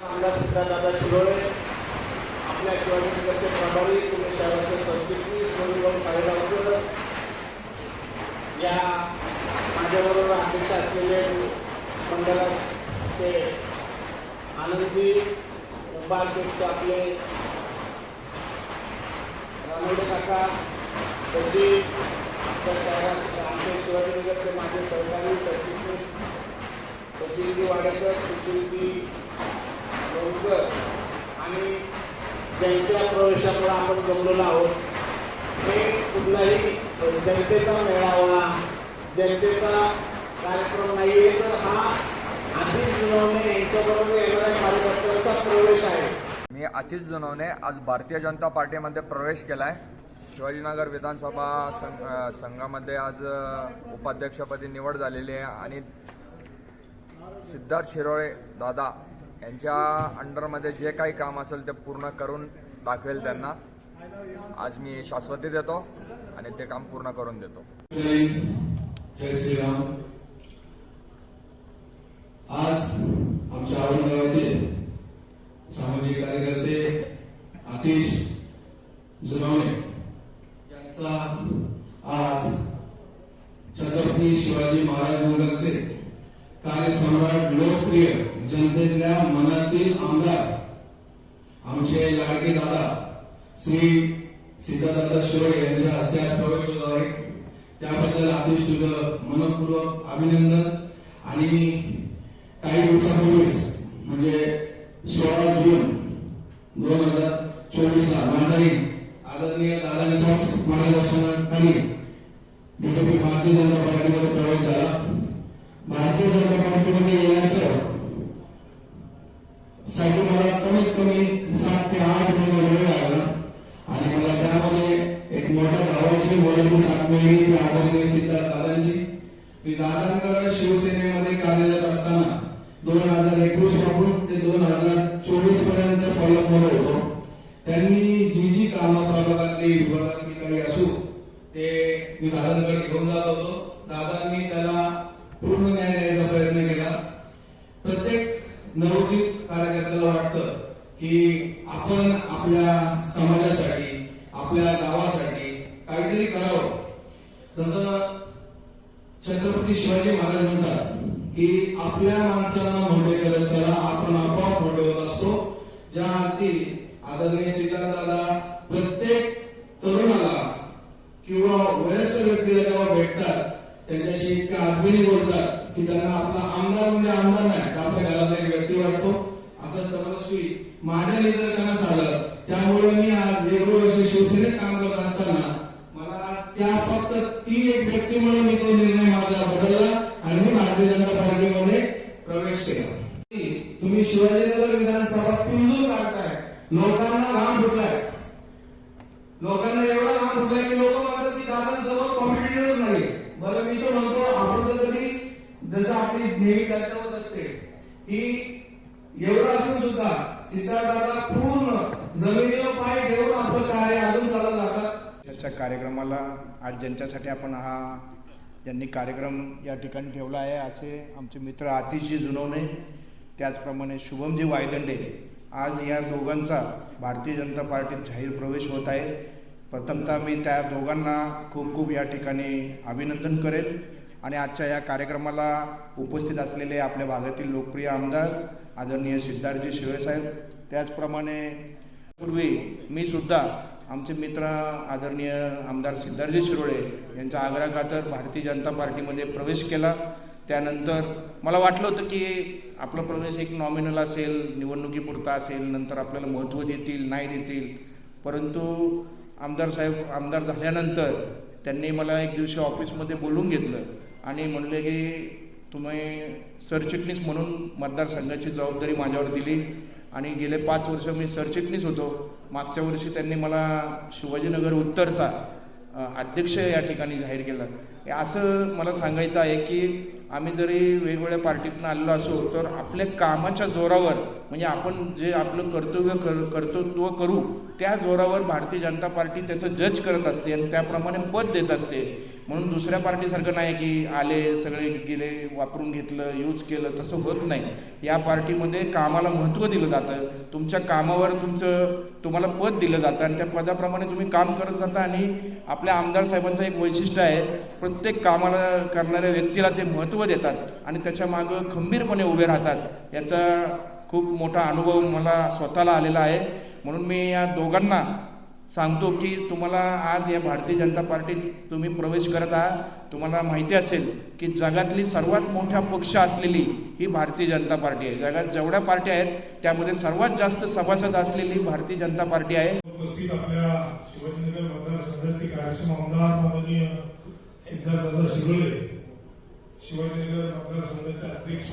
आमदार सिद्धार्थ शिरोळे आपल्या शिवाजीनगरचे प्रभारी पुणे शहराचे सरचिटणीस सोनूभाऊ साहेबांकर या माझ्याबरोबर अध्यक्ष असलेले मंडळाचे आनंदी उपाध्यक्ष आपले रामोडे काका सचिव आपल्या शहरात आमचे शिवाजीनगरचे माझे सहकारी सरचिटणीस सचिनजी वाडेकर सुशीलजी लोणकर आणि जनतेच्या प्रवेशामुळे आपण जमलेलो आहोत हे कुठलाही जनतेचा मेळावा जनतेचा कार्यक्रम नाही आहे तर हा आशिष जुनवणे यांच्याबरोबर येणाऱ्या कार्यकर्त्यांचा प्रवेश आहे. मी आतिश जुनवणे आज भारतीय जनता पार्टीमध्ये प्रवेश केला आहे शिवाजीनगर विधानसभा संघ संघामध्ये आज उपाध्यक्षपदी निवड झालेली आहे आणि सिद्धार्थ शिरोळे दादा यांच्या अंडरमध्ये जे काही काम असेल ते पूर्ण करून दाखवेल त्यांना. आज मी शाश्वती देतो आणि ते काम पूर्ण करून देतो. आज आमच्या औरंगाबादचे सामाजिक कार्यकर्ते आतिश जुनवणे यांचा आज छत्रपती शिवाजी महाराज नगरचे कार्यसम्राट लोकप्रिय जनतेतल्या मनातील आमदार आमचे लाडके दादा श्री सिद्धार्थ शिरोळे यांच्या हस्ते आज प्रवेश होत आहे. त्याबद्दल आदेश तुझं मनपूर्वक अभिनंदन आणि काही दिवसापूर्वीच म्हणजे सोळा जून दोन हजार चोवीस ला माझाही आदरणीय दादांच्याच मार्गदर्शनाखाली बीजेपी भारतीय जनता पार्टीमध्ये प्रवेश झाला. भारतीय जनता पार्टीमध्ये येण्याचं साठी मला कमीत कमी सात ते आठ महिने वेळ लागला आणि मला त्यामध्ये एक मोठ्या भावाची मोलाची साथ मिळली ती आदरणीय सिद्धार्थ दादांची मी दादांकडे शिवसेनेमध्ये कार्यरत असताना दोन हजार एकवीसपासून ते दोन हजार चोवीसपर्यंत फॉलोअपमध्ये होतो त्यांनी जी जी कामं प्रभागातली विभागातली काही असू ते मी दादांकडे घेऊन जात होतो ज्या अर्थी आदरणीय दादा प्रत्येक तरुणाला किंवा वयस्कर व्यक्तीला जेव्हा भेटतात त्यांच्याशी इतक्या आत्मीने बोलतात की त्यांना आपला आमदार म्हणजे आमदार नाही तर आपल्या घरातला एक व्यक्ती वाटतो असं सर्वस्वी माझ्या निदर्शनास आलं त्यामुळे मी आज एवढे वर्ष शिवसेनेत काम करत असताना मला आज त्या फक्त ती एक व्यक्तीमुळे मी तो निर्णय माझा बदलला आणि मी भारतीय जनता पार्टीमध्ये प्रवेश केला नगर विधानसभा पिंजून काढताय. लोकांना घाम फुटलाय. लोकांना एवढा घाम फुटलाय की लोक म्हणतात की दादांसोबत कॉम्पिटेटिव्ह नाही बरं मी तो म्हणतो आपण तर कधी जसं आपली नेहमी चर्चा होत असते की एवढं असून सुद्धा सिद्धार्थाला पूर्ण जमिनीवर पाय ठेवून आपलं कार्य अजून चालत जातात त्याच्या कार्यक्रमाला आज ज्यांच्यासाठी आपण हा ज्यांनी कार्यक्रम या ठिकाणी ठेवला आहे असे आमचे मित्र आतिशजी जुनवणे त्याचप्रमाणे शुभमजी वायदंडे आज या दोघांचा भारतीय जनता पार्टीत जाहीर प्रवेश होत आहे. प्रथमतः मी त्या दोघांना खूप खूप या ठिकाणी अभिनंदन करेन आणि आजच्या या कार्यक्रमाला उपस्थित असलेले आपल्या भागातील लोकप्रिय आमदार आदरणीय सिद्धार्थजी शिवेसाहेब त्याचप्रमाणे पूर्वी मी सुद्धा आमचे मित्र आदरणीय आमदार सिद्धार्थजी शिरोळे यांचा आग्रह खातर भारतीय जनता पार्टीमध्ये प्रवेश केला. त्यानंतर मला वाटलं होतं की आपला प्रवेश एक नॉमिनल असेल निवडणुकीपुरता असेल नंतर आपल्याला महत्त्व देतील नाही देतील. परंतु आमदार साहेब आमदार झाल्यानंतर त्यांनी मला एक दिवशी ऑफिसमध्ये बोलून घेतलं आणि म्हणले की तुम्ही सरचिटणीस म्हणून मतदारसंघाची जबाबदारी माझ्यावर दिली आणि गेले पाच वर्ष मी सरचिटणीस होतो. मागच्या वर्षी त्यांनी मला शिवाजीनगर उत्तरचा अध्यक्ष या ठिकाणी जाहीर केला. हे असं मला सांगायचं आहे की आम्ही जरी वेगवेगळ्या पार्टीतनं आलेलो असो तर आपल्या कामाच्या जोरावर म्हणजे आपण जे आपलं कर्तव्य कर कर्तृत्व करू त्या जोरावर भारतीय जनता पार्टी त्याचं जज करत असते आणि त्याप्रमाणे पद देत असते. म्हणून दुसऱ्या पार्टीसारखं नाही की आले सगळे गेले वापरून घेतलं यूज केलं तसं होत नाही. या पार्टीमध्ये कामाला महत्त्व दिलं जातं. तुमच्या कामावर तुमचं तुम्हाला पद दिलं जातं आणि त्या पदाप्रमाणे तुम्ही काम करत जाता आणि आपल्या आमदार साहेबांचं एक वैशिष्ट्य आहे प्रत्येक कामाला करणाऱ्या व्यक्तीला ते महत्त्व देतात आणि त्याच्या मागं खंबीरपणे उभे राहतात. याचा खूप मोठा अनुभव मला स्वतःला आलेला आहे. म्हणून मी या दोघांना सांगतो की तुम्हाला आज या भारतीय जनता पार्टीत तुम्ही प्रवेश करत आहात. तुम्हाला माहिती असेल की जगातली सर्वात मोठा पक्ष असलेली ही भारतीय जनता पार्टी आहे. जगात जेवढ्या पार्ट्या आहेत त्यामध्ये सर्वात जास्त सभासद असलेली भारतीय जनता पार्टी आहे. उपस्थित आपल्या शिवसेनेच्या मतदारसंघाचे कार्यक्षम आमदार माननीय सिद्धार्थदादा शिरोळे शिवाजीनगर मतदारसंघाचे अध्यक्ष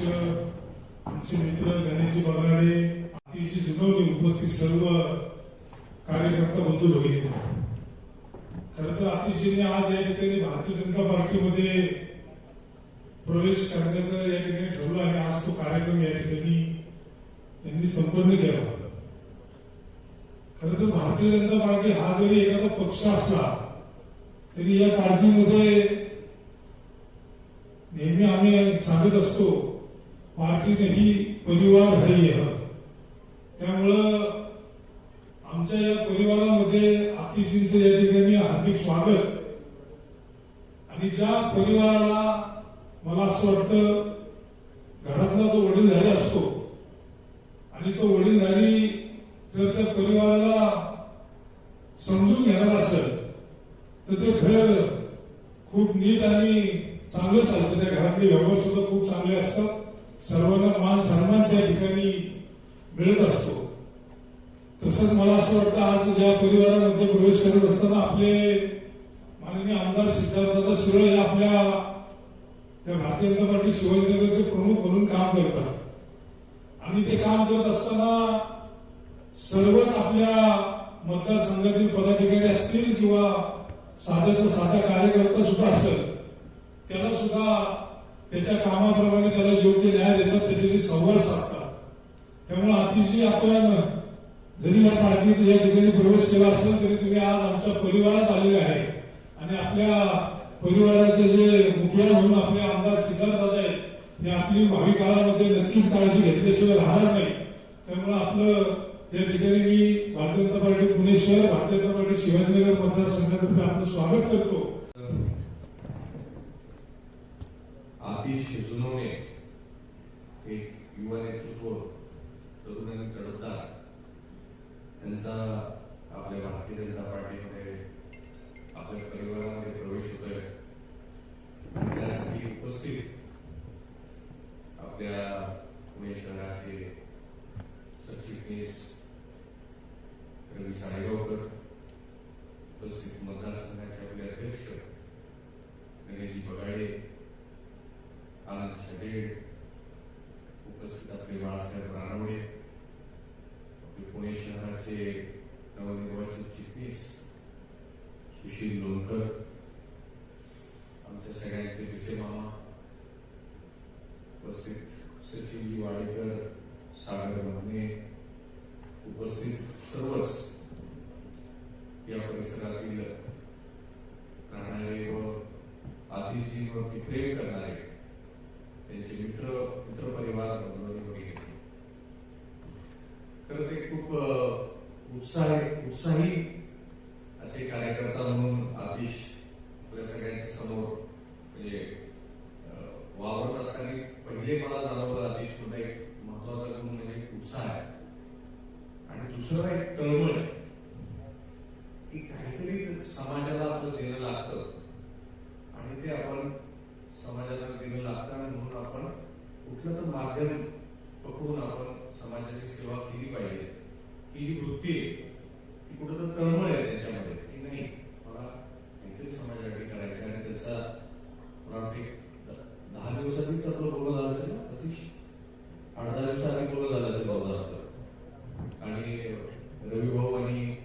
आमचे मित्र गणेशजी बगाडे अतिशय जुनवणी उपस्थित सर्व कार्यकर्ता बंधू भगिनी. खरं तर अतिशयने आज या ठिकाणी भारतीय जनता पार्टीमध्ये प्रवेश करण्याचं या ठिकाणी ठरवलं आणि आज तो कार्यक्रम या ठिकाणी त्यांनी संपन्न केला. खरं तर भारतीय जनता पार्टी हा जरी एखादा पक्ष असला तरी या पार्टीमध्ये नेहमी आम्ही सांगत असतो पार्टी ही परिवार हरी यह त्यामुळं आमच्या या परिवारामध्ये आतिशींचं या ठिकाणी हार्दिक स्वागत. आणि ज्या परिवाराला मला असं वाटतं घरातला तो वडीलधारी असतो. आणि तो वडीलधारी जर त्या परिवाराला समजून घेणार असेल तर ते घर खूप नीट आणि चांगलं चालतं. त्या घरातले व्यवहार सुद्धा खूप चांगले असतात. सर्वांना मान सन्मान त्या ठिकाणी मिळत असतो. तसंच मला असं वाटतं आज ज्या परिवारामध्ये प्रवेश करत असताना आपले माननीय आमदार सिद्धार्थदादा शिरोळे हे आपल्या या भारतीय जनता पार्टी शिवाजीनगरचे प्रमुख म्हणून काम करतात. आणि ते काम करत असताना सर्वच आपल्या मतदारसंघातील पदाधिकारी असतील किंवा साध्याचा साधा कार्यकर्ता सुद्धा असेल त्याला सुद्धा त्याच्या कामाप्रमाणे त्याला योग्य न्याय देतात त्याच्याशी संवाद साधतात. त्यामुळे अतिशय आपण जरी या पार्टीत या ठिकाणी प्रवेश केला असेल तरी तुम्ही आज आमच्या परिवारात आलेले आहे. आणि आपल्या परिवाराचे जे मुखिया म्हणून आपले आमदार सिद्धार्थ आहेत हे आपली भावी काळामध्ये नक्कीच काळजी घेतल्याशिवाय राहणार नाही. त्यामुळे आपलं या ठिकाणी मी भारतीय जनता पार्टी पुणे शहर भारतीय जनता पार्टी शिवाजीनगर मतदारसंघातर्फे आपलं स्वागत करतो. आतिश जुनवणे एक युवा नेतृत्व तरुणांनी घडवतात. त्यांचा आपल्या भारतीय जनता पार्टीमध्ये आपल्या परिवारामध्ये प्रवेश होतोय. त्यासाठी उपस्थित आपल्या पुणे शहराचे सरचिटणीस रवी साळेगावकर उपस्थित मतदारसंघाचे आपले अध्यक्ष गणेशजी बगाडे आनंद उपस्थित आपले बाळासाहेब रानवडे आपले पुणे शहराचे नवनिर्वाचित चिटणीस सुशील लोणकर आमच्या सगळ्यांचे पिसे मामा उपस्थित सचिनजी वाडेकर सागर मधने उपस्थित सर्वच या परिसरातील राहणारे व आतिशजींवरती प्रेम करणारे त्यांचे मित्र मित्रपरिवार बंधू वगैरे खरंच एक खूप अ, उत्साही उत्साही असे कार्यकर्ता म्हणून आतिश आपल्या सगळ्यांच्या समोर म्हणजे वावरत असताना पहिले मला जाणवलं आतिश सुद्धा एक महत्त्वाचा गुण म्हणजे उत्साह आहे. आणि दुसरं एक तळमळ आहे. की काहीतरी समाजाला आपलं देणं लागतं. आणि ते आपण समाजाला देणं लागतं आणि म्हणून आपण कुठलं तर माध्यम पकडून आपण समाजाची सेवा केली पाहिजे. ही जी वृत्ती आहे. ती कुठं तर तळमळ आहे त्याच्यामध्ये. की नाही मला काहीतरी समाजासाठी करायचं आहे आणि त्याचा मला वाटतं एक द- दहा दिवसांनीच आपलं बोलणं झालं असेल ना अतिश आठ दहा दिवसांनी बोलणं झालं असेल बहुधा आपलं आणि रवी भाऊ आणि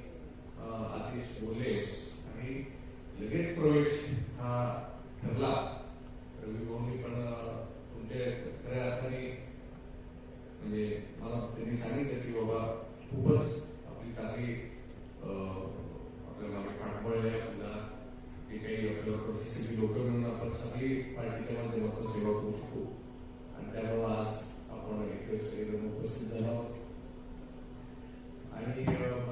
अं, आतिश बोलले आणि लगेच प्रवेश हा ठरला रवी भाऊनी पण अं, तुमच्या खऱ्या अर्थाने म्हणजे मला त्यांनी सांगितलं की बाबा खूपच आपली जे काही आपल्याला सगळी लोक मिळून आपण सगळी पार्टीच्या माध्यमातून सेवा करू शकतो. आणि त्यामुळे आज आपण इथे एकदम उपस्थित झालो आहोत. आणि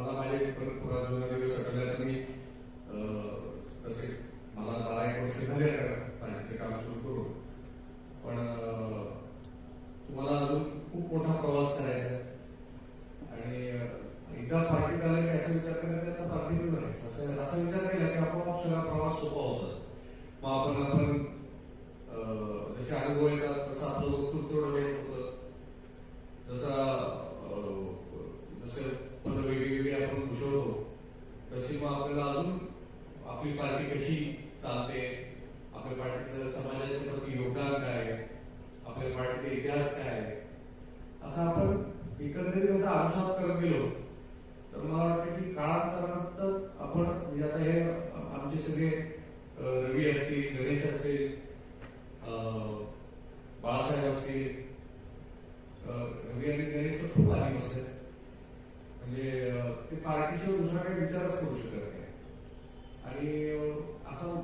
मला माझे परत पुरा जुना दिवस आठवले तर मी अं, तसे मला बारा एक वर्ष झाले आता काम सुरू करून. पण तुम्हाला अजून खूप मोठा प्रवास करायचा आहे. आणि एकदा पार्टीत आलं की असं विचार करायचा पार्टीत असा विचार केला की आपोआप सगळा प्रवास सोपा होता मग आपण आपण अं, जसे अनुभव येतात तसं आपलं वक्तृत्व डेव्हलप होतं जसा अं, जसं पद वेगवेगळी आपण भूषवतो तशी मग आपल्याला अजून आपली पार्टी कशी चालते आपल्या पार्टीचं समाजाच्या प्रती योगदान काय आपल्या पार्टीचा इतिहास काय आहे, असा आपण एकंदरीत असा आनुषात करत गेलो तर मला वाटतं की काळात आमचे सगळे रवी असतील गणेश असतील बाळासाहेब असतील रवी आणि गणेश तर खूप आधी असतात म्हणजे ते पार्टीशिवाय दुसरा काही विचारच करू शकत नाही. आणि अं, असा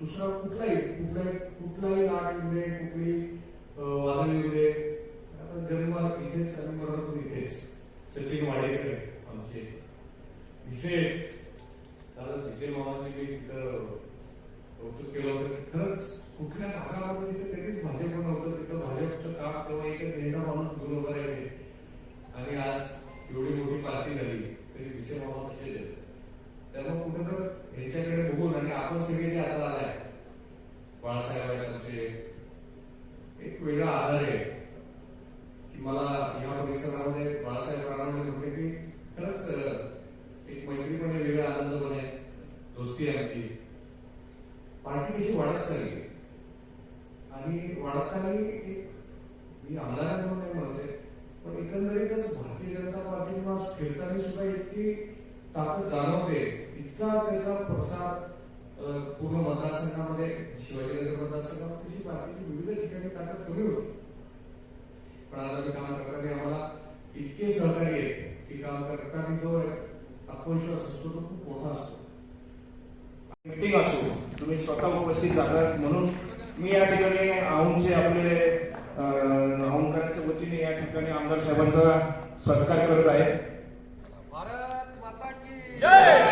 दुसरा कुठलाही कुठलाही कुठलाही नाट येऊ कुठली वादन वादळ येऊ दे जन्म इथेच आणि मरण पण इथेच. सचिन वाडेकर आमचे. भिसे कारण भिसे मामांनी मी तिथं कौतुक केलं होतं. की खरंच कुठल्या भागामध्ये तिथे कधीच भाजप नव्हतं. तिथं भाजपचं काम किंवा एक निर्णय माणूस घेऊन उभं राहायचे आणि आज एवढी मोठी पार्टी झाली तरी भिसे मामा तसेच त्यामुळे कुठं तर ह्याच्याकडे बघून आणि आपण सगळे जे आता आलाय बाळासाहेब आहेत एक वेगळा आधार आहे. की मला या परिसरामध्ये बाळासाहेब राणावणे म्हटले की खरंच अं, एक मैत्रीपणे वेगळा आनंद बने दोस्ती आहे आमची पार्टी कशी वाढत चालली आणि वाढताना एक मी आमदार म्हणून नाही म्हणते पण एकंदरीतच भारतीय जनता पार्टीला फिरताना सुद्धा इतकी ताकद जाणवते इतका त्याचा प्रसार पूर्ण मतदारसंघामध्ये शिवाजीनगर मतदारसंघामध्ये तशी बाकीची विविध ठिकाणी ताकद कमी होती. पण आज आम्ही काम करताना आम्हाला इतके सहकार्य आहेत की काम करताना जो आत्मविश्वास असतो तो खूप मोठा असतो. मीटिंग असो तुम्ही स्वतः उपस्थित जातात म्हणून मी या ठिकाणी औंधचे आपले अं, वतीने या ठिकाणी आमदार साहेबांचा सत्कार करत आहे. भारतीय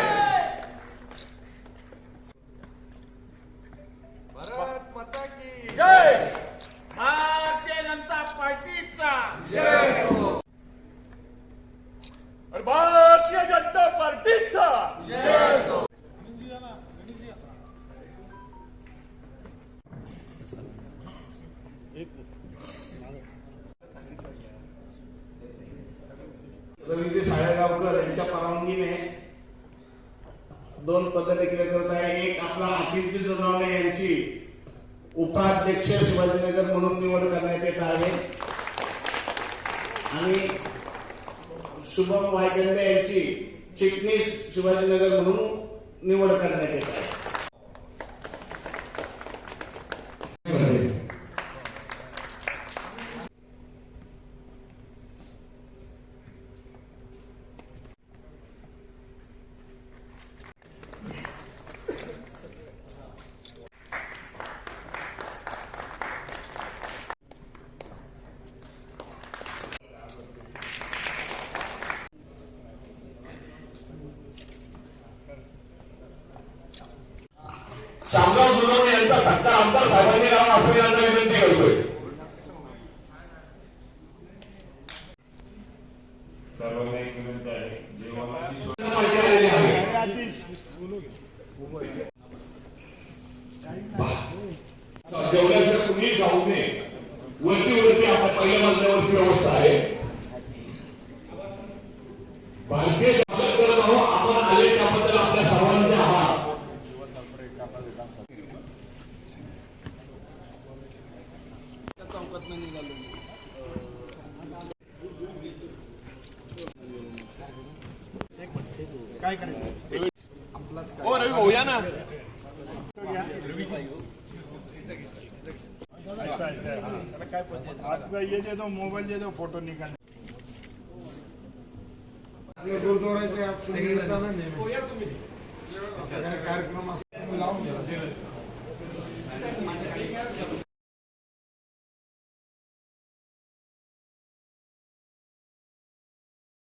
यांची उपाध्यक्ष शिवाजीनगर म्हणून निवड करण्यात येत आहे. आणि शुभम वायकंडे यांची चिटणीस शिवाजीनगर म्हणून निवड करण्यात येत आहे शामराव जुनवणे यांचा सत्कार आमदार साहेबांनी करावा असं मी विनंती करतोय सर्वांना एक विनंती आहे. जेवल्याशिवाय कुणी जाऊ नये. वरती वरती आपण पहिल्या मजल्यावरती व्यवस्था आहे. भारतीय आपका ये दे दो मोबाइल दे दो फोटो निकाल. कार्यक्रम लावून घ्या